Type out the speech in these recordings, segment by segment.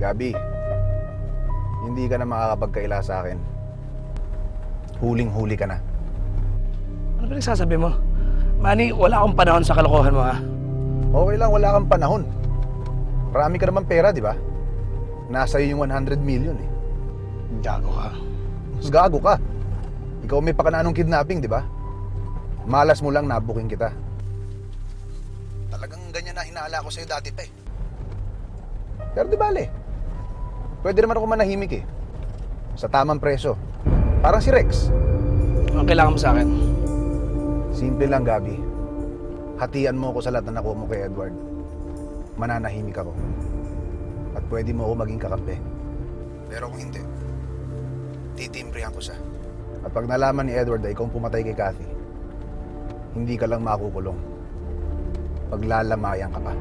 Gabi, hindi ka na makakapagkaila sa akin. Huling-huli ka na. Ano ba nagsasabi mo? Manny, wala akong panahon sa kalokohan mo ha. Okay lang, wala kang panahon. Marami ka naman pera, di ba? Nasa iyo yung 100 million eh. Gago ka. Mas gago ka. Ikaw may pakananong kidnapping, di ba? Malas mo lang nabuking kita. Talagang ganyan na hinahala ko sa'yo dati pa eh. Pero di bale. Pwede naman ako manahimik eh. Sa tamang preso. Parang si Rex. Ang kailangan mo sa akin? Simple lang, Gabi. Hatian mo ako sa lahat na nakuha mo kay Edward. Mananahimik ako. At pwede mo ako maging kakampi. Pero kung hindi, titimbrihan ko siya. At pag nalaman ni Edward na ikaw pumatay kay Kathy, hindi ka lang makukulong. Paglalamayan ka pa.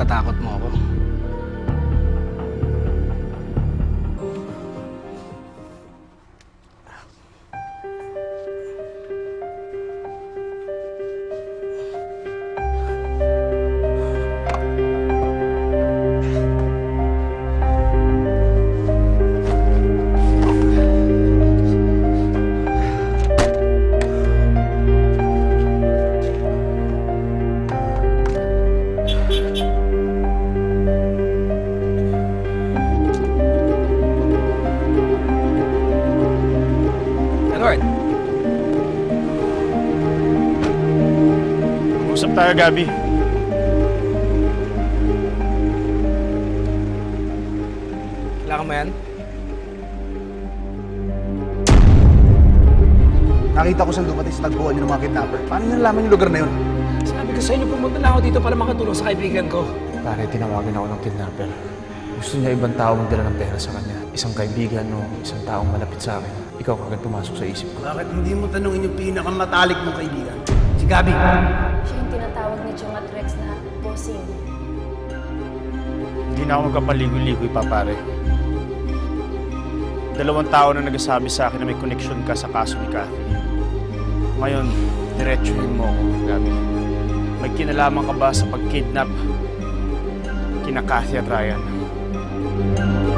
Matatakot mo ako. Edward, Usap tayo, Gabi. kailangan mo yan? Nakita ko siyang dumating sa tagpuan niyo ng mga kidnapper. Paano niyo nalaman yung lugar na yun? Sabi ko sa inyo, pumunta na ako dito para makatulong sa kaibigan ko. Pare, tinawagan ako ng kidnapper. Gusto niya ibang tao magdala ng pera sa kanya. Isang kaibigan o isang taong malapit sa akin. Ikaw kagad pumasok sa isip ko. Bakit hindi mo tanungin yung pinakamatalik mong kaibigan? Si Gabi. Siya yung tinatawag ni Chong at Rex na bossing. Hindi na ako magkapaligoy-ligoy pa, pare. Dalawang tao na nagsasabi sa akin na may connection ka sa kaso ni Kathy. Ngayon, diretsuhin mo ako, Gabi. May kinalaman ka ba sa pag-kidnap kina Kathy at Ryan? Thank you.